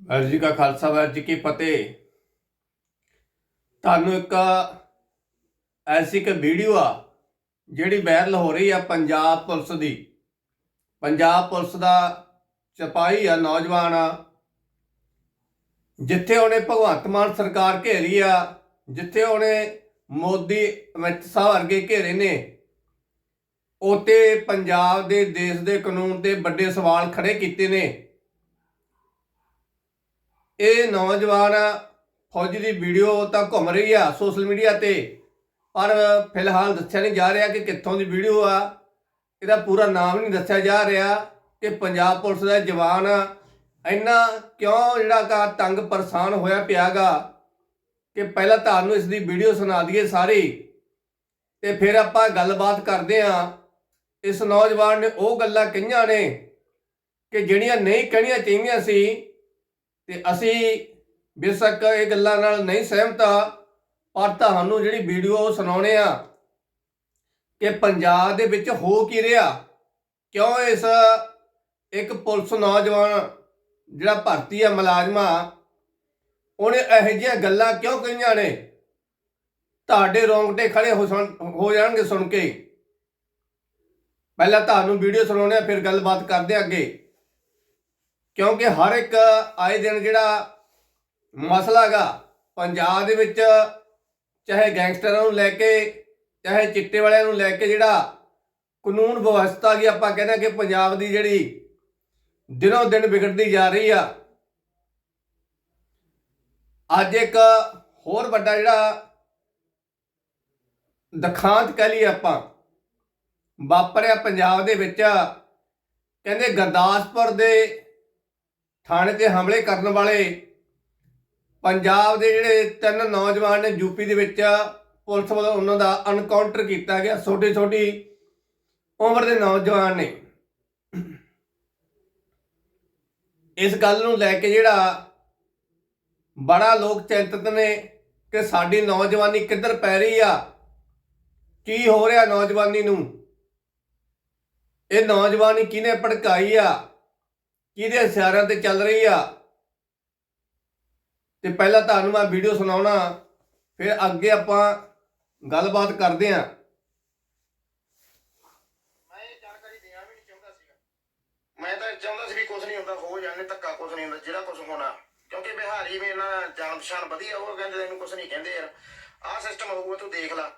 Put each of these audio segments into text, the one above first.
ਵਾਹਿਗੁਰੂ ਜੀ ਕਾ ਖਾਲਸਾ, ਵਾਹਿਗੁਰੂ ਜੀ ਕੀ ਫਤਿਹ। ਤੁਹਾਨੂੰ ਇੱਕ ਐਸੀ ਇੱਕ ਵੀਡੀਓ ਆ, ਜਿਹੜੀ ਵਾਇਰਲ ਹੋ ਰਹੀ ਆ ਪੰਜਾਬ ਪੁਲਿਸ ਦੀ। ਪੰਜਾਬ ਪੁਲਿਸ ਦਾ ਸਿਪਾਹੀ ਆ, ਨੌਜਵਾਨ ਆ। ਜਿੱਥੇ ਉਹਨੇ ਭਗਵੰਤ ਮਾਨ ਸਰਕਾਰ ਘੇਰੀ ਆ, ਜਿੱਥੇ ਉਹਨੇ ਮੋਦੀ, ਅਮਿਤ ਸ਼ਾਹ ਵਰਗੇ ਘੇਰੇ ਨੇ ਉਤੇ ਪੰਜਾਬ ਦੇ, ਦੇਸ਼ ਦੇ ਕਾਨੂੰਨ ਤੇ ਵੱਡੇ ਸਵਾਲ ਖੜੇ ਕੀਤੇ ਨੇ। ਇਹ ਨੌਜਵਾਨ ਫੌਜੀ ਦੀ ਵੀਡੀਓ ਤਾਂ ਘੁੰਮ ਰਹੀ ਆ ਸੋਸ਼ਲ ਮੀਡੀਆ ਤੇ, ਪਰ ਫਿਲਹਾਲ ਦੱਸਿਆ ਨਹੀਂ ਜਾ ਰਿਹਾ ਕਿ ਕਿੱਥੋਂ ਦੀ ਵੀਡੀਓ ਆ। ਇਹਦਾ ਪੂਰਾ ਨਾਮ ਨਹੀਂ ਦੱਸਿਆ ਜਾ ਰਿਹਾ ਕਿ ਪੰਜਾਬ ਪੁਲਿਸ ਦਾ ਜਵਾਨ ਇੰਨਾ ਕਿਉਂ ਜਿਹੜਾ ਕਾ ਤੰਗ ਪਰੇਸ਼ਾਨ ਹੋਇਆ ਪਿਆਗਾ ਕਿ ਪਹਿਲਾਂ ਤੁਹਾਨੂੰ ਇਸ ਦੀ ਵੀਡੀਓ ਸੁਣਾ ਦਈਏ ਸਾਰੀ। ਤੇ ਫਿਰ ਆਪਾਂ ਗੱਲਬਾਤ ਕਰਦੇ ਆਂ ਇਸ ਨੌਜਵਾਨ ਨੇ ਉਹ ਗੱਲਾਂ ਕਹੀਆਂ ਨੇ ਕਿ ਜਿਹੜੀਆਂ ਨਹੀਂ ਕਹਿਣੀਆਂ ਚਾਹੀਦੀਆਂ ਸੀ ਤੇ ਅਸੀਂ ਬੇਸ਼ੱਕ ਇਹ ਗੱਲਾਂ ਨਾਲ ਨਹੀਂ ਸਹਿਮਤ ਪਰ ਤੁਹਾਨੂੰ ਜਿਹੜੀ ਵੀਡੀਓ ਉਹ ਸੁਣਾਉਣੇ ਆ ਕਿ ਪੰਜਾਬ ਦੇ ਵਿੱਚ ਹੋ ਕੀ ਰਿਹਾ, ਕਿਉਂ ਇਸ ਇੱਕ ਪੁਲਿਸ ਨੌਜਵਾਨ ਜਿਹੜਾ ਭਰਤੀ ਆ ਮੁਲਾਜ਼ਮਾ ਉਹਨੇ ਇਹੋ ਜਿਹੀਆਂ ਗੱਲਾਂ ਕਿਉਂ ਕਹੀਆਂ ਨੇ? ਤੁਹਾਡੇ ਰੋਂਗਟੇ ਖੜੇ ਹੋ ਹੋ ਜਾਣਗੇ ਸੁਣ ਕੇ ਪਹਿਲਾਂ ਤੁਹਾਨੂੰ ਵੀਡੀਓ ਸੁਣਾਉਣੇ ਆ, ਫਿਰ ਗੱਲਬਾਤ ਕਰਦੇ ਆ ਅੱਗੇ। ਕਿਉਂਕਿ ਹਰ ਇੱਕ ਆਏ ਦਿਨ ਜਿਹੜਾ ਮਸਲਾ ਹੈਗਾ, ਪੰਜਾਬ ਦੇ ਵਿੱਚ ਚਾਹੇ ਗੈਂਗਸਟਰਾਂ ਨੂੰ ਲੈ ਕੇ, ਚਾਹੇ ਚਿੱਟੇ ਵਾਲਿਆਂ ਨੂੰ ਲੈ ਕੇ ਜਿਹੜਾ ਕਾਨੂੰਨ ਵਿਵਸਥਾ ਦੀ ਆਪਾਂ ਕਹਿੰਦੇ ਹਾਂ ਕਿ ਪੰਜਾਬ ਦੀ ਜਿਹੜੀ ਦਿਨੋਂ ਦਿਨ ਵਿਗੜਦੀ ਜਾ ਰਹੀ ਆ। ਅੱਜ ਇੱਕ ਹੋਰ ਵੱਡਾ ਜਿਹੜਾ ਦਖਾਂਤ ਕਹਿ ਲਈਏ ਆਪਾਂ, ਵਾਪਰਿਆ ਪੰਜਾਬ ਦੇ ਵਿੱਚ, ਕਹਿੰਦੇ ਗੁਰਦਾਸਪੁਰ ਦੇ ਥਾਣੇ ਤੇ ਹਮਲੇ ਕਰਨ ਵਾਲੇ ਪੰਜਾਬ ਦੇ ਜਿਹੜੇ ਤਿੰਨ ਨੌਜਵਾਨ ਨੇ ਯੂਪੀ ਦੇ ਵਿੱਚ, ਪੁਲਿਸ ਵੱਲੋਂ ਉਹਨਾਂ ਦਾ ਅਨਕਾਊਂਟਰ ਕੀਤਾ ਗਿਆ। ਛੋਟੀ ਛੋਟੀ ਉਮਰ ਦੇ ਨੌਜਵਾਨ ਨੇ। ਇਸ ਗੱਲ ਨੂੰ ਲੈ ਕੇ ਜਿਹੜਾ ਬੜਾ ਲੋਕ ਚਿੰਤਤ ਨੇ ਕਿ ਸਾਡੀ ਨੌਜਵਾਨੀ ਕਿੱਧਰ ਪੈ ਰਹੀ ਆ, ਕੀ ਹੋ ਰਿਹਾ ਨੌਜਵਾਨੀ ਨੂੰ? ਇਹ ਨੌਜਵਾਨੀ ਕਿਹਨੇ ਭੜਕਾਈ ਆ? ਕਿਹਦੇ ਇਸ਼ਾਰਿਆਂ ਤੇ ਚੱਲ ਰਹੀ ਆ? ਤੇ ਪਹਿਲਾਂ ਤੁਹਾਨੂੰ ਮੈਂ ਵੀਡੀਓ ਸੁਣਾਉਣਾ, ਫਿਰ ਅੱਗੇ ਆਪਾਂ ਗੱਲਬਾਤ ਕਰਦੇ ਆਂ। ਮੈਂ ਇਹ ਜਾਣਕਾਰੀ ਦੇਣਾ ਵੀ ਨਹੀਂ ਚਾਹੁੰਦਾ ਸੀਗਾ। ਮੈਂ ਤਾਂ ਚਾਹੁੰਦਾ ਸੀ ਵੀ ਕੁਝ ਨਹੀਂ ਹੁੰਦਾ, ਹੋ ਜਾਣੇ ਧੱਕਾ ਕੁਝ ਨਹੀਂ ਹੁੰਦਾ, ਜਿਹੜਾ ਕੁਝ ਹੋਣਾ। ਕਿਉਂਕਿ ਬਿਹਾਰੀ ਵੀ ਜਾਣ ਪਛਾਣ ਵਧੀਆ, ਉਹ ਕਹਿੰਦੇ ਇਹਨੂੰ ਕੁਝ ਨਹੀਂ ਕਹਿੰਦੇ ਯਾਰ। ਆਹ ਸਿਸਟਮ ਹੋਊਗਾ, ਤੂੰ ਦੇਖ ਲੈ।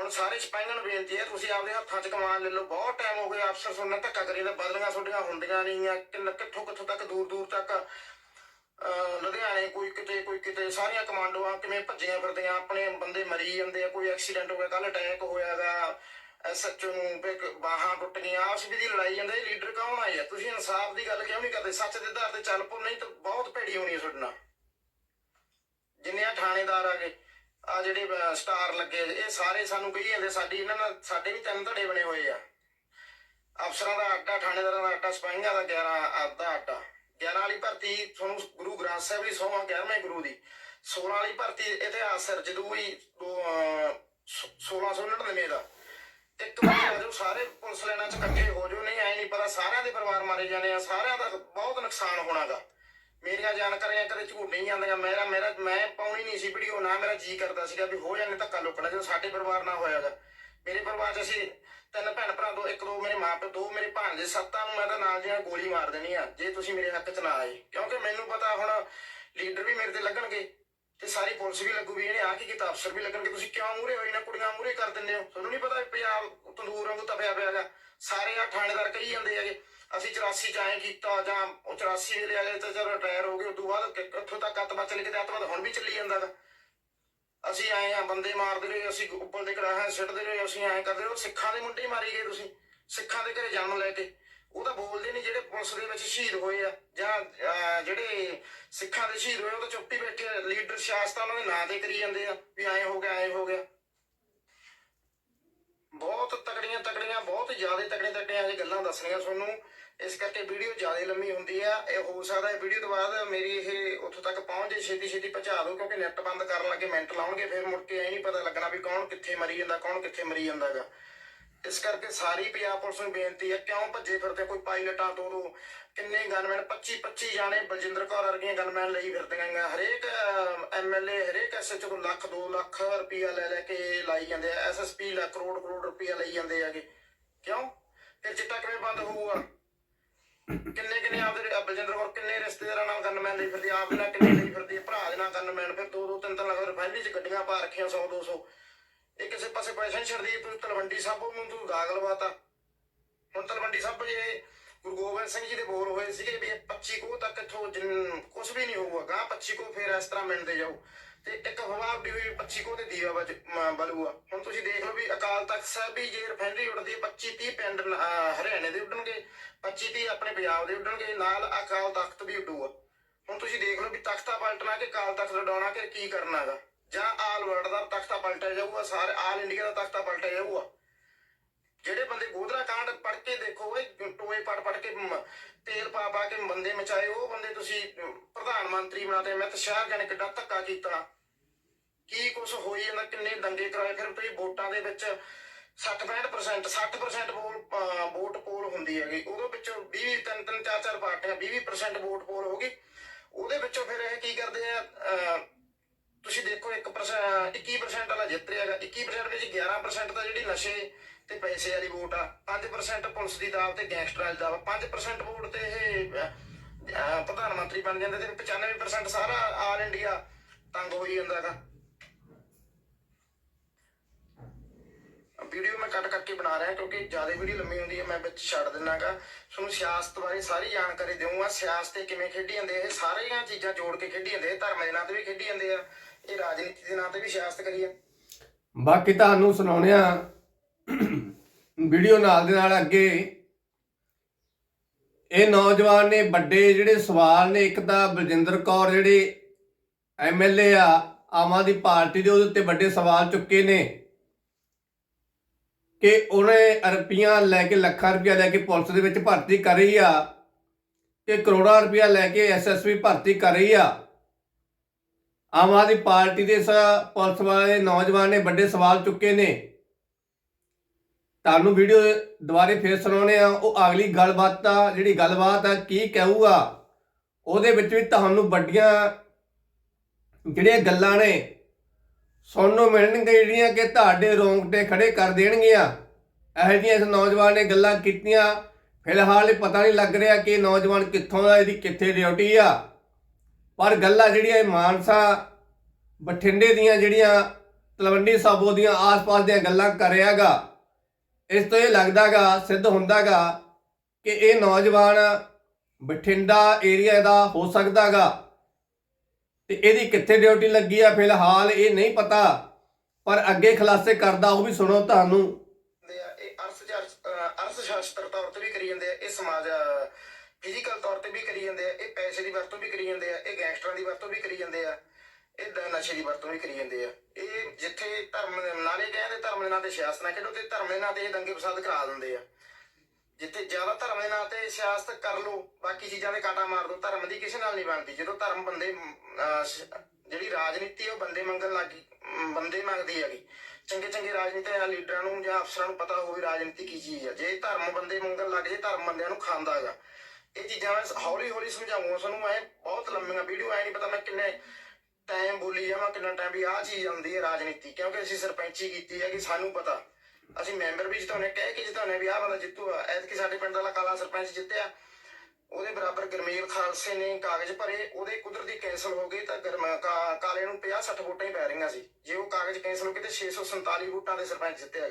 ਹੁਣ ਸਾਰੇ ਸਿਪਾਹੀਆਂ ਨੂੰ ਬੇਨਤੀ ਹੈ, ਤੁਸੀਂ ਆਪਦੇ ਹੱਥਾਂ 'ਚ ਕਮਾਨ ਲੈ ਲਓ। ਬਹੁਤ ਟਾਈਮ ਹੋ ਗਿਆ ਅਫਸਰ ਸੁਣਨਾ ਧੱਕਾ ਕਰੀ ਜਾਂਦਾ ਬਦਲੀਆਂ ਤੁਹਾਡੀਆਂ ਹੁੰਦੀਆਂ ਨਹੀਂ ਆ। ਕਿੱਥੋਂ ਕਿੱਥੋਂ ਤੱਕ, ਦੂਰ ਦੂਰ ਤੱਕ ਲੁਧਿਆਣੇ ਕੋਈ ਕਿਤੇ ਕੋਈ ਕਿਤੇ, ਸਾਰੀਆਂ ਕਮਾਂਡੋਆਂ ਕਿਵੇਂ ਭੱਜੀਆਂ ਫਿਰਦੀਆਂ, ਆਪਣੇ ਬੰਦੇ ਮਰੀ ਜਾਂਦੇ ਆ, ਕੋਈ ਐਕਸੀਡੈਂਟ ਹੋ ਗਿਆ ਕੱਲ ਅਟੈਕ ਹੋਇਆਗਾ ਐਸਐਚਓ ਨੂੰ ਵੀ ਇੱਕ ਬਾਹਾਂ ਟੁੱਟ ਗਈਆਂ ਆਪਸ ਵਿੱਚ ਦੀ ਲੜਾਈ ਜਾਂਦੇ ਲੀਡਰ ਕੌਣ ਆ ਯਾਰ? ਤੁਸੀਂ ਇਨਸਾਫ ਦੀ ਗੱਲ ਕਿਉਂ ਨਹੀਂ ਕਰਦੇ? ਸੱਚ ਦੇ ਆਧਾਰ ਤੇ ਚੱਲ ਪੋ ਨਹੀਂ ਤਾਂ ਬਹੁਤ ਭੇੜੀ ਹੋਣੀ ਹੈ ਤੁਹਾਡੇ ਨਾਲ। ਜਿੰਨੇ ਆ ਥਾਣੇਦਾਰ ਆ ਗਏ। ਆ ਜਿਹੜੇ ਅਹ, ਸਟਾਰ ਲੱਗੇ ਇਹ ਸਾਰੇ ਸਾਨੂੰ ਕਹੀ ਜਾਂਦੇ ਸਾਡੀ ਇਹਨਾਂ ਨਾਲ ਸਾਡੇ ਵੀ ਤਿੰਨ ਧੜੇ ਬਣੇ ਹੋਏ ਆ। ਅਫਸਰਾਂ ਦਾ ਆਟਾ ਥਾਣੇਦਾਰਾਂ ਦਾ ਆਟਾ ਸਿਪਾਹੀਆਂ ਦਾ 11 ਅੱਧਾ ਆਟਾ। 11 ਵਾਲੀ ਭਰਤੀ ਤੁਹਾਨੂੰ ਗੁਰੂ ਗ੍ਰੰਥ ਸਾਹਿਬ ਦੀ ਸੋਹਾਂ 11ਵੇਂ ਗੁਰੂ ਦੀ। 16 ਵਾਲੀ ਭਰਤੀ ਇਤਿਹਾਸ ਸਿਰ 1699 ਦਾ ਇੱਕ ਵਾਰ ਆ ਜਾਓ ਸਾਰੇ ਪੁਲਿਸ ਲੈਣਾ ਚ ਇਕੱਠੇ ਹੋ ਜਾਓ ਨਹੀਂ ਐ ਨਹੀਂ ਪਤਾ ਸਾਰਿਆਂ ਦੇ ਪਰਿਵਾਰ ਮਾਰੇ ਜਾਣੇ ਆ ਸਾਰਿਆਂ ਦਾ ਬਹੁਤ ਨੁਕਸਾਨ ਹੋਣਾਗਾ। ਮੇਰੀਆਂ ਜਾਣਕਾਰੀਆਂ ਕਦੇ ਝੂਠ ਨਹੀਂ ਜਾਂਦੀਆਂ ਮੇਰਾ ਮੇਰਾ ਮੈਂ ਪਾਉਣੀ ਨਹੀਂ ਸੀ ਵੀਡੀਓ ਨਾ ਮੇਰਾ ਜੀ ਕਰਦਾ ਸੀਗਾ ਵੀ ਹੋ ਜਾਣੇ ਧੱਕਾ ਲੁਕਣਾ, ਜਦੋਂ ਸਾਡੇ ਪਰਿਵਾਰ ਨਾਲ ਹੋਇਆਗਾ ਮੇਰੇ ਪਰਿਵਾਰ 'ਚ ਅਸੀਂ ਤਿੰਨ ਭੈਣ ਭਰਾ, ਦੋ ਇੱਕ ਦੋ ਮੇਰੇ ਮਾਪੇ ਦੋ ਮੇਰੇ ਭਾਣਜੇ ਸੱਤਾਂ ਨੂੰ ਮੈਂ ਤਾਂ ਨਾਲ ਦੀਆਂ ਗੋਲੀ ਮਾਰ ਦੇਣੀ ਆ ਜੇ ਤੁਸੀਂ ਮੇਰੇ ਹੱਕ 'ਚ ਨਾ ਆਏ। ਕਿਉਂਕਿ ਮੈਨੂੰ ਪਤਾ ਹੁਣ ਲੀਡਰ ਵੀ ਮੇਰੇ ਤੇ ਲੱਗਣਗੇ। ਤੇ ਸਾਰੀ ਪੁਲਿਸ ਵੀ ਲੱਗੂ ਵੀ ਇਹਨੇ ਆ ਕੀ ਕੀਤਾ ਅਫਸਰ ਵੀ ਲੱਗਣਗੇ। ਤੁਸੀਂ ਕਿਉਂ ਮੂਰੇ ਹੋਈ ਨਾ ਕੁੜੀਆਂ ਮੂਰੇ ਕਰ ਦਿੰਦੇ ਹੋ। ਤੁਹਾਨੂੰ ਨਹੀਂ ਪਤਾ ਪੰਜਾਬ ਤੰਦੂਰ ਵਾਂਗੂ ਤਪਿਆ ਪਿਆਗਾ ਸਾਰੇ ਆ ਥਾਣੇਦਾਰ ਕਹੀ ਜਾਂਦੇ ਹੈਗੇ, ਅਸੀਂ 84 ਚ ਕੀਤਾ, ਜਾਂ 84 ਵੇਲੇ ਵਾਲੇ ਤਾਂ ਚਲੋ ਰਿਟਾਇਰ ਹੋ ਗਏ, ਉਦੋਂ ਬਾਅਦ ਕਿੱਥੋਂ ਤੱਕ ਅੱਤਵਾਦ ਚੱਲੇ ਕਿਤੇ ਅੱਤਵਾਦ ਹੁਣ ਵੀ ਚੱਲੀ ਜਾਂਦਾ ਹੈਗਾ ਅਸੀਂ ਆਏ ਆ, ਬੰਦੇ ਮਾਰਦੇ ਰਹੇ, ਅਸੀਂ ਉੱਪਰ ਦੇ ਕਰਾਹਾਂ ਸਿੱਟਦੇ ਰਹੇ, ਅਸੀਂ ਐਂ ਕਰਦੇ ਰਹੇ। ਉਹ ਸਿੱਖਾਂ ਦੇ ਮੁੰਡੇ ਮਾਰੀ ਗਏ ਤੁਸੀਂ। ਸਿੱਖਾਂ ਦੇ ਘਰੇ ਜਨਮ ਲੈ ਕੇ। ਉਹ ਤਾਂ ਬੋਲਦੇ ਨਹੀਂ ਜਿਹੜੇ ਪੁਲਿਸ ਦੇ ਵਿੱਚ ਸ਼ਹੀਦ ਹੋਏ ਆ, ਜਾਂ ਜਿਹੜੇ ਸਿੱਖਾਂ ਦੇ ਸ਼ਹੀਦ ਹੋਏ ਉਹ ਤਾਂ ਚੁੱਪੀ ਬੈਠੇ ਲੀਡਰ ਸਿਆਸਤਾਂ ਉਹਨਾਂ ਦੇ ਨਾਂ ਤੇ ਕਰੀ ਜਾਂਦੇ ਆ, ਵੀ ਐਂ ਹੋ ਗਿਆ, ਐਂ ਹੋ ਗਿਆ। ਬਹੁਤ ਤਕੜੀਆਂ ਤਕੜੀਆਂ, ਬਹੁਤ ਜ਼ਿਆਦਾ ਤਕੜੀਆਂ ਤਕੜੀਆਂ ਇਹ ਗੱਲਾਂ ਦੱਸਣੀਆਂ ਤੁਹਾਨੂੰ। ਇਸ ਕਰਕੇ ਵੀਡੀਓ ਜ਼ਿਆਦਾ ਲੰਮੀ ਹੁੰਦੀ ਆ। ਇਹ ਹੋ ਸਕਦਾ ਇਹ ਵੀਡੀਓ ਤੋਂ ਬਾਅਦ ਮੇਰੀ ਇਹ ਉੱਥੋਂ ਤੱਕ ਪਹੁੰਚ ਜੇ, ਛੇਤੀ ਛੇਤੀ ਪਹੁੰਚਾ ਦਿਓ, ਕਿਉਂਕਿ ਨੈਟ ਬੰਦ ਕਰਨ ਲੱਗੇ, ਮਿੰਟ ਲਾਉਣਗੇ, ਫਿਰ ਮੁੜ ਕੇ ਐ ਨਹੀਂ ਪਤਾ ਲੱਗਣਾ ਵੀ ਕੌਣ ਕਿੱਥੇ ਮਰੀ ਜਾਂਦਾ, ਕੌਣ ਕਿੱਥੇ ਮਰੀ ਜਾਂਦਾਗਾ। ਇਸ ਕਰਕੇ ਸਾਰੀ ਪੰਜਾਬ ਪੁਲਿਸ ਨੂੰ ਬੇਨਤੀ ਹੈ ਕਿਉਂ ਭੱਜੇ ਫਿਰਦੇ ਕੋਈ ਪਾਇਲਟਾਂ ਤੋਂ ਤੋਂ ਕਿੰਨੇ ਗਨਮੈਨ 25 25 ਜਾਣੇ ਬਲਜਿੰਦਰ ਕੌਰ ਵਰਗੀਆਂ ਗਨਮੈਨ ਲਈ ਫਿਰਦੀਆਂ ਗਾ ਹਰੇਕ ਐਮਐਲਏ ਹਰੇਕ ਐਸਐਚਓ ਕੋਲ ਲੱਖ 2 ਲੱਖ ਰੁਪਇਆ ਲੈ ਲੈ ਕੇ ਲਾਈ ਜਾਂਦੇ ਆ। ਐਸਐਸਪੀ ਲੱਖ ਕਰੋੜ ਕਰੋੜ ਰੁਪਇਆ ਲਈ ਜਾਂਦੇ ਹੈਗੇ। ਕਿਉਂ? ਫਿਰ ਚਿੱਟਾ ਕਿਵੇਂ ਬੰਦ ਹੋਊਗਾ? ਕਿੰਨੇ ਕਿੰਨੇ ਆਪਦੇ ਬਲਜਿੰਦਰ ਕੌਰ ਕਿੰਨੇ ਰਿਸ਼ਤੇਦਾਰਾਂ ਨਾਲ ਗਨਮੈਨ ਲਈ ਫਿਰਦੀ ਆ, ਆਪ ਨਾਲ ਕਿੰਨੇ ਲਈ ਫਿਰਦੀ ਭਰਾ ਦੇ ਨਾਲ ਗਨਮੈਨ ਫਿਰ ਦੋ ਦੋ ਤਿੰਨ ਤਿੰਨ ਲੱਖ ਰੁਪਏ ਚ ਗੱਡੀਆਂ ਪਾ ਰੱਖੀਆਂ 100 200 ਇਹ ਕਿਸੇ ਪਾਸੇ ਪੈਸੇ ਨਹੀਂ ਛੱਡਦੀ ਤਲਵੰਡੀ ਸਾਬੋ ਨੂੰ ਤੂੰ ਦਾਗਲਵਾਤਾ ਹੁਣ ਤਲਵੰਡੀ ਸਾਬੋ ਜੇ, ਗੁਰੂ ਗੋਬਿੰਦ ਸਿੰਘ ਜੀ ਦੇ ਬੋਲ ਹੋਏ ਸੀਗੇ ਵੀ ਇਹ 25 ਕੋ ਤੱਕ ਇਥੋਂ ਕੁਝ ਵੀ ਨਹੀਂ ਹੋਊਗਾ ਗਾਂ 25 ਕੋ ਫਿਰ ਇਸ ਤਰ੍ਹਾਂ ਮਿਲਦੇ ਜਾਓ। ਤੇ ਇੱਕ ਹਵਾ ਵੀ ਹੋਈ 25 ਕੋ ਤੇ ਦੀਵਾ ਬਲੂਆ। ਹੁਣ ਤੁਸੀਂ ਦੇਖ ਲਓ ਵੀ ਅਕਾਲ ਤਖਤ ਸਾਹਿਬ ਵੀ ਜੇ ਰਿਫਾਈਨਰੀ ਉੱਡਦੀ ਹੈ 25 30 ਪਿੰਡ ਹਰਿਆਣੇ ਦੇ ਉੱਡਣਗੇ 25 30 ਆਪਣੇ ਪੰਜਾਬ ਦੇ ਉੱਡਣਗੇ, ਨਾਲ ਅਕਾਲ ਤਖਤ ਵੀ ਉੱਡੂਗਾ। ਹੁਣ ਤੁਸੀਂ ਦੇਖ ਲਓ ਵੀ ਤਖਤਾ ਪਲਟਣਾ ਕਿ ਅਕਾਲ ਤਖਤ ਉਡਾਉਣਾ ਕਿ ਕੀ ਕਰਨਾਗਾ। ਜਾਂ ਆਲ ਵਰਲਡ ਦਾ ਤਖਤਾ ਪਲਟਿਆ ਜਾਊਗਾ, ਸਾਰੇ ਆਲ ਇੰਡੀਆ ਦਾ ਤਖਤਾ ਪਲਟਿਆ ਜਾਊਗਾ। ਜਿਹੜੇ ਬੰਦੇ ਗੋਦਰਾ ਕਾਂਡ ਪੜ ਕੇ ਦੇਖੋ ਟੋਏ ਪੜ ਪੜ ਕੇ ਤੇਲ ਪਾ ਪਾ ਕੇ ਬੰਦੇ ਮਚਾਏ, ਉਹ ਬੰਦੇ ਤੁਸੀਂ ਪ੍ਰਧਾਨ ਮੰਤਰੀ ਬਣਾਤੇ ਮੈਂ ਤਾਂ ਸ਼ਹਿਰ ਜਾਣੇ ਕਿੱਡਾ ਧੱਕਾ ਕੀਤਾ। ਕੀ ਕੁਛ ਹੋਈ ਜਾਂਦਾ, ਕਿੰਨੇ ਦੰਗੇ ਕਰਾਏ, ਫਿਰ ਤੁਸੀਂ ਵੋਟਾਂ ਦੇ ਵਿੱਚ 60-65% 60% ਵੋਟ ਵੋਟ ਪੋਲ ਹੁੰਦੀ ਹੈਗੀ। ਉਹਦੇ ਵਿੱਚੋਂ 20 ਤਿੰਨ ਤਿੰਨ, ਚਾਰ ਚਾਰ ਪਾਰਟੀਆਂ 20% ਵੋਟ ਪੋਲ ਹੋ ਗਈ। ਉਹਦੇ ਵਿੱਚੋਂ ਫਿਰ ਇਹ ਕੀ ਕਰਦੇ ਆ ਤੁਸੀਂ ਦੇਖੋ 1% 21% ਵਾਲਾ ਜਿੱਤ ਰਿਹਾ ਹੈਗਾ। 21% ਵਿੱਚ 11% ਤਾਂ ਜਿਹੜੀ ਨਸ਼ੇ ਤੇ ਪੈਸੇ ਵਾਲੀ ਵੋਟ ਆ। 5% ਪੁਲਿਸ ਦੀ ਦਾਅਵ ਤੇ ਗੈਂਗਸਟਰਾਂ ਦੀ ਦਾਅਵ 5% ਵੋਟ ਤੇ ਇਹ ਪ੍ਰਧਾਨ ਮੰਤਰੀ ਬਣ ਜਾਂਦੇ ਤੇ 95% ਸਾਰਾ ਆਲ ਇੰਡੀਆ ਤੰਗ ਹੋਈ ਜਾਂਦਾ ਵੀਡੀਓ ਮੈਂ ਕੱਟ ਕੱਟ ਬਣਾ ਰਿਹਾ ਕਿਉਂਕਿ ਜ਼ਿਆਦਾ ਵੀਡੀਓ ਲੰਮੀ ਹੁੰਦੀ ਹੈ, ਮੈਂ ਵਿੱਚ ਛੱਡ ਦਿੰਨਾਗਾ ਤੁਹਾਨੂੰ ਸਿਆਸਤ ਬਾਰੇ ਸਾਰੀ ਜਾਣਕਾਰੀ ਦੇਵਾਂਗਾ। ਸਿਆਸਤ ਤੇ ਕਿਵੇਂ ਖੇਡੀ ਜਾਂਦੇ ਇਹ ਸਾਰੀਆਂ ਚੀਜ਼ਾਂ ਜੋੜ ਕੇ ਖੇਡੀ ਜਾਂਦੇ ਧਰਮ ਦੇ ਨਾਂ ਤੇ ਵੀ ਖੇਡੀ ਜਾਂਦੇ ਆ। ਇਹ ਰਾਜਨੀਤੀ ਦੇ ਨਾਂ ਤੇ ਵੀ ਸਿਆਸਤ ਕਰੀ ਆ। ਬਾਕੀ ਤੁਹਾਨੂੰ ਸੁਣਾਉਣੇ ਵੀਡੀਓ ਨਾਲ ਦੇ ਨਾਲ ਅੱਗੇ ਇਹ ਨੌਜਵਾਨ ਨੇ, ਵੱਡੇ ਜਿਹੜੇ ਸਵਾਲ ਨੇ, ਇੱਕ ਤਾਂ ਬਲਜਿੰਦਰ ਕੌਰ ਜਿਹੜੇ ਐਮਐਲਏ ਆ, ਆਮ ਆਦਮੀ ਪਾਰਟੀ ਦੇ ਉਹਦੇ ਉੱਤੇ ਵੱਡੇ ਸਵਾਲ ਚੁੱਕੇ ਨੇ ਕਿ ਉਹਨੇ ਰੁਪਈਆ ਲੈ ਕੇ ਲੱਖਾਂ ਰੁਪਈਆ ਲੈ ਕੇ ਪੁਲਿਸ ਦੇ ਵਿੱਚ ਭਰਤੀ ਕਰ ਰਹੀ ਆ, ਕਿ ਕਰੋੜਾਂ ਰੁਪਈਆ ਲੈ ਕੇ ਐਸਐਸਪੀ ਭਰਤੀ ਕਰ ਰਹੀ ਆ। ਆਮ ਆਦਮੀ ਪਾਰਟੀ ਦੇ ਇਸ ਪੁਲਿਸ ਵਾਲੇ ਨੌਜਵਾਨ ਨੇ ਵੱਡੇ ਸਵਾਲ ਚੁੱਕੇ ਨੇ। ਤੁਹਾਨੂੰ ਵੀਡੀਓ ਦੁਬਾਰੇ ਫੇਰ ਸੁਣਾਉਣੇ ਆ ਉਹ ਅਗਲੀ ਗੱਲਬਾਤ ਆ ਜਿਹੜੀ ਗੱਲਬਾਤ ਆ, ਕੀ ਕਹੂਗਾ, ਉਹਦੇ ਵਿੱਚ ਵੀ ਤੁਹਾਨੂੰ ਵੱਡੀਆਂ ਜਿਹੜੀਆਂ ਗੱਲਾਂ ਨੇ, ਸੁਣਨ ਨੂੰ ਮਿਲਣਗੀਆਂ, ਜਿਹੜੀਆਂ ਕਿ ਤੁਹਾਡੇ ਰੋਂਗਟੇ ਖੜੇ ਕਰ ਦੇਣਗੀਆਂ। ਇਹੋ ਜਿਹੀਆਂ ਇਸ ਨੌਜਵਾਨ ਨੇ ਗੱਲਾਂ ਕੀਤੀਆਂ। ਫਿਲਹਾਲ ਇਹ ਪਤਾ ਨਹੀਂ ਲੱਗ ਰਿਹਾ ਕਿ ਨੌਜਵਾਨ ਕਿੱਥੋਂ ਦਾ, ਇਹਦੀ ਕਿੱਥੇ ਡਿਊਟੀ ਆ। ਪਰ ਗੱਲਾਂ ਜਿਹੜੀਆਂ ਇਹ ਮਾਨਸਾ ਬਠਿੰਡੇ ਦੀਆਂ ਜਿਹੜੀਆਂ ਤਲਵੰਡੀ ਸਾਬੋ ਦੀਆਂ ਆਸ-ਪਾਸ ਦੀਆਂ ਗੱਲਾਂ ਕਰ ਇਸ ਤੋਂ ਇਹ ਲੱਗਦਾਗਾ, ਸਿੱਧ ਹੁੰਦਾਗਾ ਕਿ ਇਹ ਨੌਜਵਾਨ ਬਠਿੰਡਾ ਏਰੀਆ ਦਾ ਹੋ ਸਕਦਾਗਾ। ਤੇ ਇਹਦੀ ਕਿੱਥੇ ਡਿਊਟੀ ਲੱਗੀ ਆ ਫਿਲਹਾਲ ਇਹ ਨਹੀਂ ਪਤਾ, ਪਰ ਅੱਗੇ ਖੁਲਾਸੇ ਕਰਦਾ ਉਹ ਵੀ ਸੁਣੋ ਤੁਹਾਨੂੰ। ਇਹ ਅਰਥ ਅਰਥ ਸ਼ਾਸਤਰ ਤੌਰ ਤੇ ਵੀ ਕਰੀ ਜਾਂਦੇ ਆ, ਇਹ ਸਮਾਜ ਫਿਜ਼ੀਕਲ ਤੌਰ ਤੇ ਵੀ ਕਰੀ ਜਾਂਦੇ ਆ ਇਹ ਪੈਸੇ ਦੀ ਵਰਤੋਂ ਵੀ ਕਰੀ ਜਾਂਦੇ ਆ ਇਹ ਗੈਂਗਸਟਰਾਂ ਦੀ ਵਰਤੋਂ ਵੀ ਕਰੀ ਜਾਂਦੇ ਆ ਇਹ ਨਸ਼ੇ ਦੀ ਵਰਤੋਂ ਵੀ ਕਰੀ ਜਾਂਦੇ ਆ। ਇਹ ਜਿੱਥੇ ਧਰਮ ਦੇ ਨਾਲੇ ਕਹਿੰਦੇ ਧਰਮ ਦੇ ਨਾਂ ਤੇ ਸਿਆਸਤ ਨਾ ਖੇਡੋ ਤੇ ਧਰਮ ਦੇ ਨਾਂ ਤੇ ਇਹ ਦੰਗੇ ਫਸਾਦ ਕਰਾ ਦਿੰਦੇ ਆ। ਜਿੱਥੇ ਜ਼ਿਆਦਾ ਧਰਮ ਦੇ ਨਾਂ ਤੇ ਸਿਆਸਤ ਕਰ ਲੋ ਬਾਕੀ ਚੀਜ਼ਾਂ ਦੇ ਕਾਟਾ ਮਾਰ ਦੋ ਧਰਮ ਦੀ ਕਿਸੇ ਨਾਲ ਨਹੀਂ ਬਣਦੀ। ਜਦੋਂ ਧਰਮ ਬੰਦੇ ਅਹ, ਜਿਹੜੀ ਰਾਜਨੀਤੀ ਹੈ ਉਹ ਬੰਦੇ ਮੰਗਣ ਲੱਗੀ ਬੰਦੇ ਮੰਗਦੀ ਹੈਗੀ। ਚੰਗੇ ਚੰਗੇ ਰਾਜਨੀਤਿਕ ਲੀਡਰਾਂ ਨੂੰ ਜਾਂ ਅਫਸਰਾਂ ਨੂੰ ਪਤਾ ਹੋਵੇ ਰਾਜਨੀਤੀ ਕੀ ਚੀਜ਼ ਹੈ ਜੇ ਧਰਮ ਬੰਦੇ ਮੰਗਣ ਲੱਗ ਜੇ ਧਰਮ ਬੰਦਿਆਂ ਨੂੰ ਖਾਂਦਾ ਹੈਗਾ। ਇਹ ਚੀਜ਼ਾਂ ਮੈਂ ਹੌਲੀ ਹੌਲੀ ਸਮਝਾਉਂਗਾ ਤੁਹਾਨੂੰ ਐ ਬਹੁਤ ਲੰਮੀਆਂ ਵੀਡੀਓ, ਐ ਨਹੀਂ ਪਤਾ ਮੈਂ ਕਿੰਨੇ ਟਾਈਮ ਬੋਲੀ ਜਾਵਾਂ, ਕਿੰਨਾ ਟਾਈਮ ਵੀ ਆਹ ਚੀਜ਼ ਆਉਂਦੀ ਹੈ ਰਾਜਨੀਤੀ, ਕਿਉਂਕਿ ਅਸੀਂ ਸਰਪੰਚੀ ਕੀਤੀ ਹੈ ਕਿ ਸਾਨੂੰ ਪਤਾ। ਅਸੀਂ ਮੈਂਬਰ ਵੀ ਜਿਤਾਉਣੇ ਕਹਿ ਕੇ ਜਿਤਾਉਣੇ ਵੀ ਆਹ ਬੰਦਾ ਜਿੱਤੂਗਾ ਐਤਕੀ ਸਾਡੇ ਪਿੰਡ ਵਾਲਾ ਕਾਲਾ ਸਰਪੰਚ ਜਿੱਤਿਆ। ਉਹਦੇ ਬਰਾਬਰ ਗਰਮੇਲ ਖਾਲਸੇ ਨੇ ਕਾਗਜ਼ ਭਰੇ, ਉਹਦੇ ਕੁਦਰਤੀ ਕੈਂਸਲ ਹੋ ਗਏ ਤਾਂ ਗਰਮ ਕਾਲੇ ਨੂੰ 50 60 ਵੋਟਾਂ ਹੀ ਪੈ ਰਹੀਆਂ ਸੀ। ਜੇ ਉਹ ਕਾਗਜ਼ ਕੈਂਸਲ ਹੋ ਗਏ ਤੇ 647 ਵੋਟਾਂ ਦੇ ਸਰਪੰਚ ਜਿੱਤਿਆ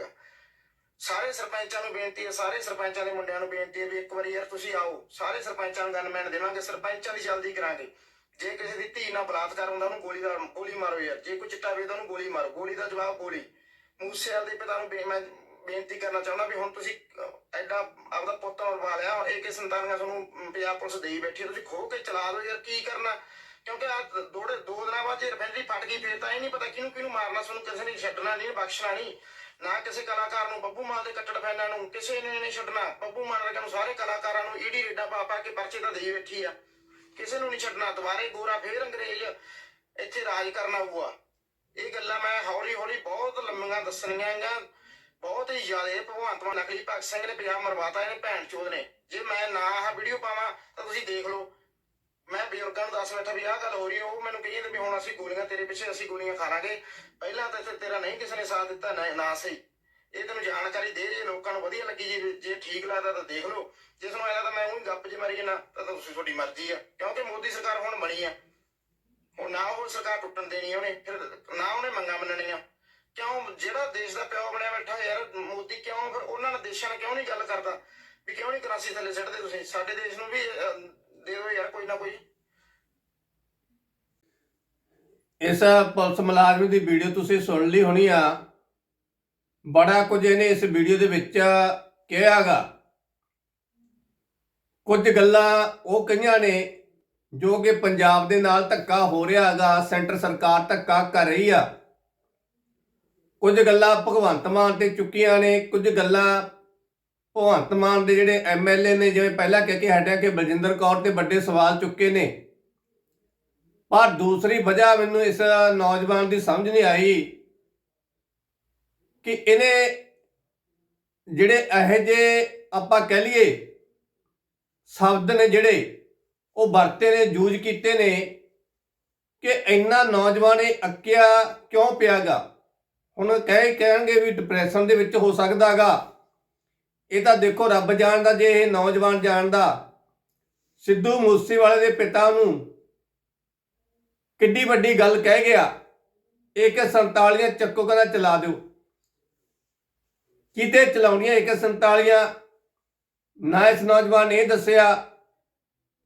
ਸਾਰੇ ਸਰਪੰਚਾਂ ਨੂੰ ਬੇਨਤੀ ਹੈ, ਸਾਰੇ ਸਰਪੰਚਾਂ ਦੇ ਮੁੰਡਿਆਂ ਨੂੰ ਬੇਨਤੀ ਹੈ ਵੀ ਇੱਕ ਵਾਰੀ ਯਾਰ ਤੁਸੀਂ ਆਓ, ਸਾਰੇ ਸਰਪੰਚਾਂ ਨੂੰ ਗਨਮੈਨ ਦੇਵਾਂਗੇ, ਸਰਪੰਚਾਂ ਦੀ ਜਲਦੀ ਕਰਾਂਗੇ। ਜੇ ਕਿਸੇ ਦੀ ਧੀ ਨਾਲ ਬਲਾਤਕਾਰ ਹੁੰਦਾ, ਉਹਨੂੰ ਗੋਲੀ ਦਾ ਗੋਲੀ ਮਾਰੋ ਯਾਰ। ਜੇ ਕੋਈ ਚਿੱਟਾ ਵੇਚਦਾ, ਉਹਨੂੰ ਗੋਲੀ ਮਾਰੋ। ਗੋਲੀ ਦਾ ਜਵਾਬ ਗੋਲੀ। ਮੂਸੇਵਾਲ ਦੇ ਪਿਤਾ ਨੂੰ ਮੈਂ ਬੇਨਤੀ ਕਰਨਾ ਚਾਹੁੰਦਾ ਵੀ ਹੁਣ ਤੁਸੀਂ ਐਡਾ ਆਪਦਾ ਪੁੱਤ ਮਰਵਾ ਲਿਆ ਏਕੇ ਸੰਤਾਨੀਆਂ ਤੁਹਾਨੂੰ ਪੰਜਾਬ ਪੁਲਿਸ ਦੇਈ ਬੈਠੀ ਤੁਸੀਂ ਖੋਹ ਕੇ ਚਲਾ ਦਿਓ ਯਾਰ, ਕੀ ਕਰਨਾ? ਕਿਉਂਕਿ ਆ ਦੋੜੇ, ਦੋ ਦਿਨਾਂ ਬਾਅਦ ਜੇ ਰਿਫਾਈਨਰੀ ਫਟ ਗਈ, ਫੇਰ ਤਾਂ ਇਹ ਨਹੀਂ ਪਤਾ ਕਿਹਨੂੰ ਕਿਹਨੂੰ ਮਾਰਨਾ, ਤੁਹਾਨੂੰ ਕਿਸੇ ਨੇ ਛੱਡਣਾ ਨਹੀਂ, ਬਖਸ਼ਣਾ ਨਹੀਂ। ਨਾ ਕਿਸੇ ਕਲਾਕਾਰ ਨੂੰ, ਬੱਬੂ ਮਾਨ ਦੇ ਕੱਟੜ ਫੈਨਾਂ ਨੂੰ, ਕਿਸੇ ਨੇ ਨਹੀਂ ਛੱਡਣਾ। ਬੱਬੂ ਮਾਨ ਵਰਗੇ ਨੂੰ ਸਾਰੇ ਕਲਾਕਾਰਾਂ ਨੂੰ ਈਡੀ ਰੇਡਾ ਪਾ ਪਾ ਕੇ ਪਰਚੇ ਤਾਂ ਦੇਈ ਬੈਠੀ ਆ। ਕਿਸੇ ਨੂੰ ਨਹੀਂ ਛੱਡਣਾ, ਦੁਬਾਰੇ ਗੋਰਾ ਫੇਰ ਅੰਗਰੇਜ਼ ਇੱਥੇ ਰਾਜ ਕਰਨਾ ਹੋਊਗਾ ਇਹ ਗੱਲਾਂ ਮੈਂ ਹੌਲੀ ਹੌਲੀ ਬਹੁਤ ਲੰਮੀਆਂ ਦੱਸਣੀਆਂ ਹੈਗੀਆਂ। ਬਹੁਤ ਹੀ ਜ਼ਿਆਦਾ ਭਗਵੰਤ ਮਾਨ, ਨਕਲੀ ਭਗਤ ਸਿੰਘ ਨੇ ਪੰਜਾਬ ਮਰਵਾਤਾ, ਇਹਨੇ ਭੈਣ ਚੋਦ ਨੇ। ਜੇ ਮੈਂ ਨਾ ਆਹ ਵੀਡੀਓ ਪਾਵਾਂ, ਤਾਂ ਤੁਸੀਂ ਦੇਖ ਲਓ। ਮੈਂ ਬਜ਼ੁਰਗਾਂ ਨੂੰ ਦੱਸ ਬੈਠਾ ਵੀ ਆਹ ਗੱਲ ਹੋ ਰਹੀ ਉਹ ਮੈਨੂੰ ਕਹੀ ਜਾਂਦੇ ਵੀ ਹੁਣ ਅਸੀਂ ਗੋਲੀਆਂ ਤੇਰੇ ਪਿੱਛੇ, ਅਸੀਂ ਗੋਲੀਆਂ ਖਾਣਾਗੇ ਪਹਿਲਾਂ ਤਾਂ ਇੱਥੇ ਤੇਰਾ ਨਹੀਂ ਕਿਸੇ ਨੇ ਸਾਥ ਦਿੱਤਾ, ਨਾ ਨਾ ਸਹੀ। ਇਹ ਤੈਨੂੰ ਜਾਣਕਾਰੀ ਦੇ, ਜੇ ਲੋਕਾਂ ਨੂੰ ਵਧੀਆ ਲੱਗੀ, ਜੇ ਜੇ ਠੀਕ ਲੱਗਦਾ ਤਾਂ ਦੇਖ ਲਓ। ਜੇ ਤੁਹਾਨੂੰ ਐਂ ਤਾਂ ਮੈਂ ਉਹਨੂੰ ਗੱਪ ਜੇ ਮਾਰੀ ਜਨਾ, ਤਾਂ ਤੁਸੀਂ ਤੁਹਾਡੀ ਮਰਜ਼ੀ ਆ। ਕਿਉਂਕਿ ਮੋਦੀ ਸਰਕਾਰ ਹੁਣ ਬਣੀ ਆ। ਹੁਣ ਨਾ ਉਹ ਸਰਕਾਰ ਟੁੱਟਣ ਦੇਣੀ ਉਹਨੇ, ਫਿਰ ਨਾ ਉਹਨੇ ਮੰਗਾਂ ਮੰਨਣੀਆਂ। ਕਿਉਂ? ਜਿਹੜਾ ਦੇਸ਼ ਦਾ ਪਿਓ ਬਣਿਆ ਬੈਠਾ ਯਾਰ, ਮੋਦੀ ਕਿਉਂ? ਫਿਰ ਉਹਨਾਂ ਨੇ ਦੇਸ਼ਾਂ ਨਾਲ ਕਿਉਂ ਨਹੀਂ ਗੱਲ ਕਰਦਾ? ਵੀ ਕਿਉਂ ਨਹੀਂ ਕਰਾਸੀ ਥੱਲੇ ਸਿੱਟਦੇ ਤੁਸੀਂ? ਸਾਡੇ ਦੇਸ਼ ਨੂੰ ਵੀ ਅਹ, ਦੇ ਯਾਰ ਕੋਈ ਨਾ ਕੋਈ? ਇਸ ਪੁਲਿਸ ਮੁਲਾਜ਼ਮ ਦੀ ਵੀਡੀਓ ਤੁਸੀਂ ਸੁਣ ਲਈ ਹੋਣੀ ਆ। ਬੜਾ ਕੁਝ ਇਹਨੇ ਇਸ ਵੀਡੀਓ ਦੇ ਵਿੱਚ ਕਿਹਾਗਾ। ਕੁਝ ਗੱਲਾਂ ਉਹ ਕਹੀਆਂ ਨੇ ਜੋ ਕਿ ਪੰਜਾਬ ਦੇ ਨਾਲ ਧੱਕਾ ਹੋ ਰਿਹਾ ਹੈਗਾ ਸੈਂਟਰ ਸਰਕਾਰ ਧੱਕਾ ਕਰ ਰਹੀ ਆ। ਕੁਝ ਗੱਲਾਂ ਭਗਵੰਤ ਮਾਨ ਤੇ ਚੁੱਕੀਆਂ ਨੇ ਕੁਝ ਗੱਲਾਂ ਭਗਵੰਤ ਮਾਨ ਦੇ ਜਿਹੜੇ ਐਮਐਲਏ ਨੇ, ਜਿਵੇਂ ਪਹਿਲਾਂ ਕਹਿ ਕੇ ਹਟਿਆ ਕਿ ਬਲਜਿੰਦਰ ਕੌਰ ਤੇ ਵੱਡੇ ਸਵਾਲ ਚੁੱਕੇ ਨੇ। ਪਰ ਦੂਸਰੀ ਵਜ੍ਹਾ ਮੈਨੂੰ ਇਸ ਨੌਜਵਾਨ ਦੀ ਸਮਝ ਨਹੀਂ ਆਈ ਕਿ ਇਹਨੇ ਜਿਹੜੇ ਇਹੋ ਜਿਹੇ ਆਪਾਂ ਕਹਿ ਲਈਏ ਸ਼ਬਦ ਨੇ ਜਿਹੜੇ ਉਹ ਵਰਤੇ ਨੇ, ਯੂਜ਼ ਕੀਤੇ ਨੇ ਕਿ ਇੰਨਾ ਨੌਜਵਾਨ ਇਹ ਅੱਕਿਆ ਕਿਉਂ ਪਿਆਗਾ? ਹੁਣ ਕਹਿ ਕਹਿਣਗੇ ਵੀ ਡਿਪਰੈਸ਼ਨ ਦੇ ਵਿੱਚ ਹੋ ਸਕਦਾਗਾ। ਇਹ ਤਾਂ ਦੇਖੋ ਰੱਬ ਜਾਣਦਾ ਜੇ ਇਹ ਨੌਜਵਾਨ ਜਾਣਦਾ। ਸਿੱਧੂ ਮੂਸੇਵਾਲੇ ਦੇ ਪਿਤਾ ਨੂੰ ਕਿੱਡੀ ਵੱਡੀ ਗੱਲ ਕਹਿ ਗਿਆ। ਇੱਕ 47 ਚੱਕੋ ਕਹਿੰਦਾ ਚਲਾ ਦਿਓ। ਕਿਤੇ ਚਲਾਉਣੀਆਂ ਇੱਕ 47 ਨਾ ਇਸ ਨੌਜਵਾਨ ਇਹ ਦੱਸਿਆ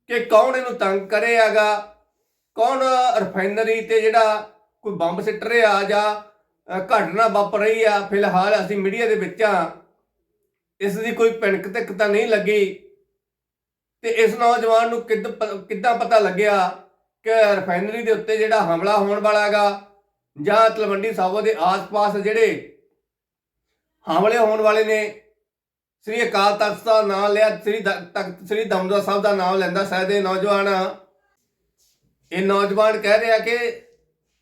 ਕਿ ਕੌਣ ਇਹਨੂੰ ਤੰਗ ਕਰੇਗਾ ਕੌਣ ਰਿਫਾਈਨਰੀ ਤੇ ਜਿਹੜਾ ਕੋਈ ਬੰਬ ਸਿੱਟ ਰਿਹਾ ਜਾਂ ਘਟਨਾ ਵਾਪਰ ਰਹੀ ਆ? ਫਿਲਹਾਲ ਅਸੀਂ ਮੀਡੀਆ ਦੇ ਵਿੱਚ ਆ ਇਸ ਦੀ ਕੋਈ ਪਿਣਕ ਤੱਕ ਤਾਂ ਨਹੀਂ ਲੱਗੀ। ਤੇ ਇਸ ਨੌਜਵਾਨ ਨੂੰ ਕਿੱਦ ਕਿੱਦਾਂ ਪਤਾ ਲੱਗਿਆ ਕਿ ਰਿਫਾਈਨਰੀ ਦੇ ਉੱਤੇ ਜਿਹੜਾ ਹਮਲਾ ਹੋਣ ਵਾਲਾ ਹੈਗਾ ਜਾਂ ਤਲਵੰਡੀ ਸਾਬੋ ਦੇ ਆਸ-ਪਾਸ ਜਿਹੜੇ ਹਮਲੇ ਹੋਣ ਵਾਲੇ ਨੇ, ਸ੍ਰੀ ਅਕਾਲ ਤਖਤ ਦਾ ਨਾਮ ਲਿਆ, ਸ੍ਰੀ ਤਖਤ, ਸ੍ਰੀ ਦਮਦਮਾ ਸਾਹਿਬ ਦਾ ਨਾਮ ਲੈਂਦਾ ਸ਼ਾਇਦ ਇਹ ਨੌਜਵਾਨ। ਇਹ ਨੌਜਵਾਨ ਕਹਿ ਰਿਹਾ ਕਿ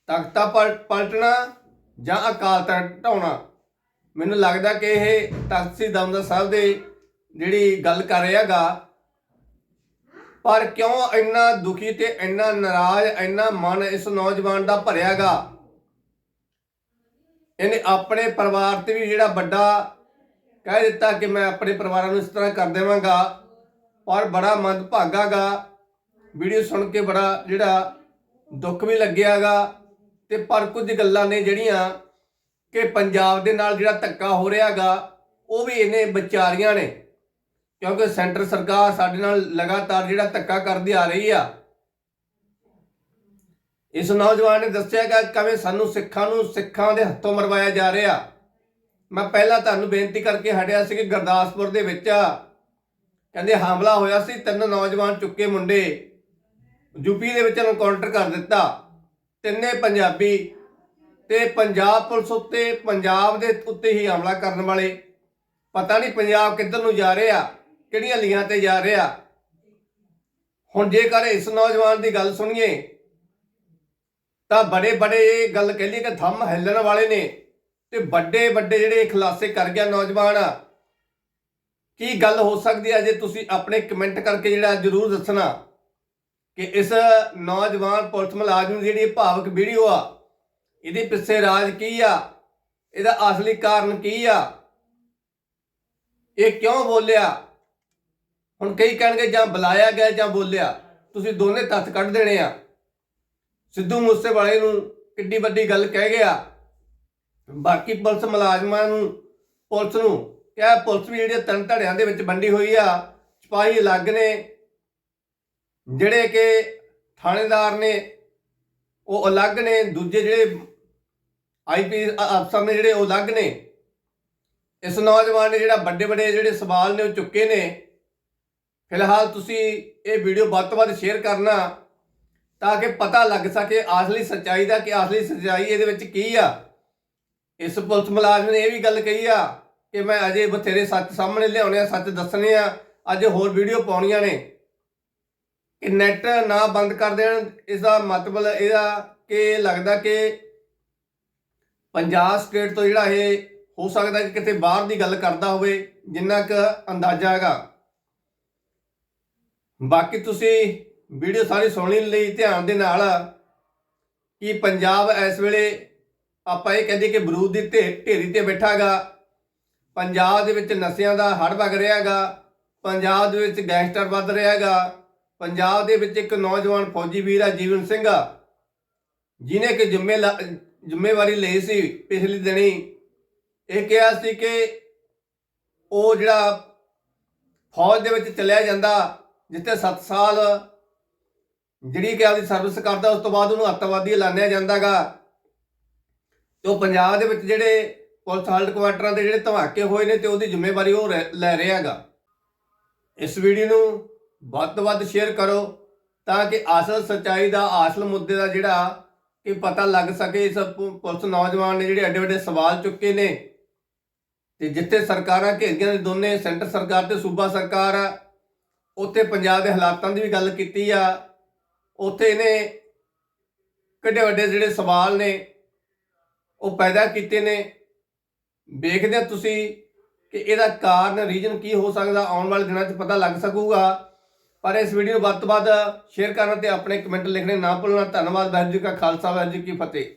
ਤਖਤਾ ਪਲ- ਪਲਟਣਾ ਜਾਂ ਅਕਾਲ ਤਖਤ ਢਾਉਣਾ। ਮੈਨੂੰ ਲੱਗਦਾ ਕਿ ਇਹ ਤਖਤ ਸ੍ਰੀ ਦਮਦਮਾ ਸਾਹਿਬ ਦੇ ਜਿਹੜੀ ਗੱਲ ਕਰ ਰਿਹਾਗਾ ਪਰ ਕਿਉਂ ਇੰਨਾ ਦੁਖੀ ਤੇ ਇੰਨਾ ਨਾਰਾਜ਼, ਇੰਨਾ ਮਨ ਇਸ ਨੌਜਵਾਨ ਦਾ ਭਰਿਆਗਾ ਇਹਨੇ ਆਪਣੇ ਪਰਿਵਾਰ ਤੇ ਵੀ ਜਿਹੜਾ ਵੱਡਾ ਕਹਿ ਦਿੱਤਾ ਕਿ ਮੈਂ ਆਪਣੇ ਪਰਿਵਾਰਾਂ ਨੂੰ ਇਸ ਤਰ੍ਹਾਂ ਕਰ ਦੇਵਾਂਗਾ, ਪਰ ਬੜਾ ਮੰਦਭਾਗਾਗਾ ਵੀਡੀਓ ਸੁਣ ਕੇ ਬੜਾ ਜਿਹੜਾ ਦੁੱਖ ਵੀ ਲੱਗਿਆਗਾ ਤੇ ਪਰ ਕੁਝ ਗੱਲਾਂ ਨੇ ਜਿਹੜੀਆਂ ਕਿ ਪੰਜਾਬ ਦੇ ਨਾਲ ਜਿਹੜਾ ਧੱਕਾ ਹੋ ਰਿਹਾਗਾ, ਉਹ ਵੀ ਇਹਨੇ ਵਿਚਾਰੀਆਂ ਨੇ। ਕਿਉਂਕਿ ਸੈਂਟਰ ਸਰਕਾਰ ਸਾਡੇ ਨਾਲ ਲਗਾਤਾਰ ਜਿਹੜਾ ਧੱਕਾ ਕਰਦੀ ਆ ਰਹੀ ਆ। ਇਸ ਨੌਜਵਾਨ ਨੇ ਦੱਸਿਆ ਕਿ ਕਿਵੇਂ ਸਾਨੂੰ ਸਿੱਖਾਂ ਨੂੰ ਸਿੱਖਾਂ ਦੇ ਹੱਥੋਂ ਮਰਵਾਇਆ ਜਾ ਰਿਹਾ। ਮੈਂ ਪਹਿਲਾਂ ਤੁਹਾਨੂੰ ਬੇਨਤੀ ਕਰਕੇ ਹਟਿਆ ਸੀ ਕਿ ਗੁਰਦਾਸਪੁਰ ਦੇ ਵਿੱਚ ਕਹਿੰਦੇ ਹਮਲਾ ਹੋਇਆ ਸੀ, ਤਿੰਨ ਨੌਜਵਾਨ ਚੁੱਕੇ ਮੁੰਡੇ। ਯੂਪੀ ਦੇ ਵਿੱਚ ਐਨਕਾਊਂਟਰ ਕਰ ਦਿੱਤਾ। ਤਿੰਨੇ ਪੰਜਾਬੀ ਤੇ ਪੰਜਾਬ ਪੁਲਿਸ ਉੱਤੇ ਪੰਜਾਬ ਦੇ ਉੱਤੇ ਹੀ ਹਮਲਾ ਕਰਨ ਵਾਲੇ, ਪਤਾ ਨਹੀਂ ਪੰਜਾਬ ਕਿੱਧਰ ਨੂੰ ਜਾ ਰਿਹਾ ਕਿਹੜੀਆਂ ਲੀਆਂ ਤੇ ਜਾ ਰਿਹਾ ਹੁਣ ਜੇਕਰ ਇਸ ਨੌਜਵਾਨ ਦੀ ਗੱਲ ਸੁਣੀਏ, ਤਾਂ ਬੜੇ ਬੜੇ ਇਹ ਗੱਲ ਕਹਿੰਦੀ ਕਿ ਥੰਮ ਹਿੱਲਣ ਵਾਲੇ ਨੇ ਤੇ ਵੱਡੇ ਵੱਡੇ ਜਿਹੜੇ ਖੁਲਾਸੇ ਕਰ ਗਿਆ ਨੌਜਵਾਨ। ਕੀ ਗੱਲ ਹੋ ਸਕਦੀ ਹੈ ਜੇ ਤੁਸੀਂ ਆਪਣੇ ਕਮੈਂਟ ਕਰਕੇ ਜਿਹੜਾ ਜਰੂਰ ਦੱਸਣਾ ਕਿ ਇਸ ਨੌਜਵਾਨ ਪੁਲਿਸ ਮੁਲਾਜ਼ਮ ਦੀ ਜਿਹੜੀ ਭਾਵਕ ਵੀਡੀਓ ਆ ਇਹਦੇ ਪਿੱਛੇ ਰਾਜ ਕੀ ਆ? ਇਹਦਾ ਅਸਲੀ ਕਾਰਨ ਕੀ ਆ? ਇਹ ਕਿਉਂ ਬੋਲਿਆ? ਹੁਣ ਕਈ ਕਹਿਣਗੇ ਜਾਂ ਬੁਲਾਇਆ ਗਿਆ ਜਾਂ ਬੋਲਿਆ। ਤੁਸੀਂ ਦੋਨੇ ਤੱਥ ਕੱਢ ਦੇਣੇ ਆ। ਸਿੱਧੂ ਮੂਸੇਵਾਲੇ ਨੂੰ ਕਿੱਡੀ ਵੱਡੀ ਗੱਲ ਕਹਿ ਗਿਆ। ਬਾਕੀ ਪੁਲਿਸ ਮੁਲਾਜ਼ਮਾਂ ਨੂੰ, ਪੁਲਿਸ ਨੂੰ ਕਿਹਾ ਪੁਲਿਸ ਵੀ ਜਿਹੜੇ ਤਿੰਨ ਧੜਿਆਂ ਦੇ ਵਿੱਚ ਵੰਡੀ ਹੋਈ ਆ, ਸਿਪਾਹੀ ਅਲੱਗ ਨੇ, ਜਿਹੜੇ ਕਿ ਥਾਣੇਦਾਰ ਨੇ ਉਹ ਅਲੱਗ ਨੇ, ਦੂਜੇ ਜਿਹੜੇ ਆਈਪੀ ਅਫਸਰ ਨੇ ਜਿਹੜੇ ਉਹ ਅਲੱਗ ਨੇ। ਇਸ ਨੌਜਵਾਨ ਨੇ ਜਿਹੜਾ ਵੱਡੇ ਵੱਡੇ ਜਿਹੜੇ ਸਵਾਲ ਨੇ ਉਹ ਚੁੱਕੇ ਨੇ। ਫਿਲਹਾਲ ਤੁਸੀਂ ਇਹ ਵੀਡੀਓ ਵੱਧ ਤੋਂ ਵੱਧ ਸ਼ੇਅਰ ਕਰਨਾ ਤਾਂ ਕਿ ਪਤਾ ਲੱਗ ਸਕੇ ਅਸਲੀ ਸੱਚਾਈ ਦਾ ਕਿ ਅਸਲੀ ਸੱਚਾਈ ਇਹਦੇ ਵਿੱਚ ਕੀ ਆ। ਇਸ ਪੁਲਿਸ ਮੁਲਾਜ਼ਮ ਨੇ ਇਹ ਵੀ ਗੱਲ ਕਹੀ ਆ ਕਿ ਮੈਂ ਅਜੇ ਬਥੇਰੇ ਸੱਚ ਸਾਹਮਣੇ ਲਿਆਉਣੇ ਆ, ਸੱਚ ਦੱਸਣੇ ਆ, ਅੱਜ ਹੋਰ ਵੀਡੀਓ ਪਾਉਣੀਆਂ ਨੇ। ਕਿ ਨੈਟ ਨਾ ਬੰਦ ਕਰ ਦੇਣ ਇਸ ਦਾ ਮਤਲਬ ਇਹਦਾ ਕਿ ਲੱਗਦਾ ਕਿ ਪੰਜਾਬ ਸਟੇਟ ਤੋਂ ਜਿਹੜਾ ਇਹ ਹੋ ਸਕਦਾ ਕਿ ਕਿਤੇ ਬਾਹਰ ਦੀ ਗੱਲ ਕਰਦਾ ਹੋਵੇ, ਜਿੰਨਾ ਕੁ ਅੰਦਾਜ਼ਾ ਹੈਗਾ। ਬਾਕੀ ਤੁਸੀਂ ਵੀਡੀਓ ਸਾਰੀ ਸੁਣਨ ਲਈ ਧਿਆਨ ਦੇ ਨਾਲ ਕਿ ਪੰਜਾਬ ਇਸ ਵੇਲੇ ਆਪਾਂ ਇਹ ਕਹਿੰਦੇ ਕਿ ਬਰੂਦ ਦੀ ਢੇ- ਢੇਰੀ ਤੇ ਬੈਠਾਗਾ ਪੰਜਾਬ ਦੇ ਵਿੱਚ ਨਸ਼ਿਆਂ ਦਾ ਹੜ ਵਗ ਰਿਹਾਗਾ ਪੰਜਾਬ ਦੇ ਵਿੱਚ ਗੈਂਗਸਟਰ ਵੱਧ ਰਿਹਾਗਾ ਪੰਜਾਬ ਦੇ ਵਿੱਚ ਇੱਕ ਨੌਜਵਾਨ ਫੌਜੀ ਵੀਰ ਆ, ਜੀਵਨ ਸਿੰਘ ਆ। ਜਿਨੇ ਕਿ ਜ਼ਿੰਮੇ ਜ਼ਿੰਮੇਵਾਰੀ ਲਈ ਸੀ ਪਿਛਲੇ ਦਿਨੀ। ਇਹ ਕਿਹਾ ਸੀ ਕਿ ਉਹ ਜਿਹੜਾ ਫੌਜ ਦੇ ਵਿੱਚ ਚਲਿਆ ਜਾਂਦਾ, ਜਿੱਥੇ 7 ਸਾਲ ਜਿਹੜੀ ਕਿ ਆਪਦੀ ਸਰਵਿਸ ਕਰਦਾ, ਉਸ ਤੋਂ ਬਾਅਦ ਉਹਨੂੰ ਅੱਤਵਾਦੀ ਐਲਾਨਿਆ ਜਾਂਦਾਗਾ। ਤੇ ਉਹ ਪੰਜਾਬ ਦੇ ਵਿੱਚ ਜਿਹੜੇ ਪੁਲਿਸ ਹੈੱਡਕੁਆਟਰਾਂ ਦੇ ਜਿਹੜੇ ਧਮਾਕੇ ਹੋਏ ਨੇ, ਤੇ ਉਹਦੀ ਜ਼ਿੰਮੇਵਾਰੀ ਉਹ ਰਹਿ- ਲੈ ਰਿਹਾ ਹੈਗਾ। ਇਸ ਵੀਡੀਓ ਨੂੰ ਵੱਧ ਤੋਂ ਵੱਧ ਸ਼ੇਅਰ ਕਰੋ ਤਾਂ ਕਿ ਅਸਲ ਸੱਚਾਈ ਦਾ, ਅਸਲ ਮੁੱਦੇ ਦਾ ਜਿਹੜਾ ਕਿ ਪਤਾ ਲੱਗ ਸਕੇ। ਇਸ ਪੁ- ਪੁਲਿਸ ਨੌਜਵਾਨ ਨੇ ਜਿਹੜੇ ਐਡੇ ਵੱਡੇ ਸਵਾਲ ਚੁੱਕੇ ਨੇ ਤੇ ਜਿੱਥੇ ਸਰਕਾਰਾਂ ਘੇਰੀਆਂ ਨੇ, ਦੋਨੇ ਸੈਂਟਰ ਸਰਕਾਰ ਤੇ ਸੂਬਾ ਸਰਕਾਰ ਆ, ਉੱਥੇ ਪੰਜਾਬ ਦੇ ਹਾਲਾਤਾਂ ਦੀ ਵੀ ਗੱਲ ਕੀਤੀ ਆ। ਉੱਥੇ ਇਹਨੇ ਕਿੱਡੇ ਵੱਡੇ ਜਿਹੜੇ ਸਵਾਲ ਨੇ, ਉਹ ਪੈਦਾ ਕੀਤੇ ਨੇ। ਵੇਖਦੇ ਤੁਸੀਂ ਕਿ ਇਹਦਾ ਕਾਰਨ, ਰੀਜਨ ਕੀ ਹੋ ਸਕਦਾ, ਆਉਣ ਵਾਲੇ ਦਿਨਾਂ 'ਚ ਪਤਾ ਲੱਗ ਸਕੂਗਾ। ਪਰ ਇਸ ਵੀਡੀਓ ਨੂੰ ਵੱਧ ਤੋਂ ਵੱਧ ਸ਼ੇਅਰ ਕਰਨਾ ਤੇ ਆਪਣੇ ਕਮੈਂਟ ਲਿਖਣੇ ਨਾ ਭੁੱਲਣਾ। ਧੰਨਵਾਦ, ਵਾਹਿਗੁਰੂ ਜੀ ਕਾ ਖਾਲਸਾ, ਵਾਹਿਗੁਰੂ ਜੀ ਕੀ ਫਤਿਹ।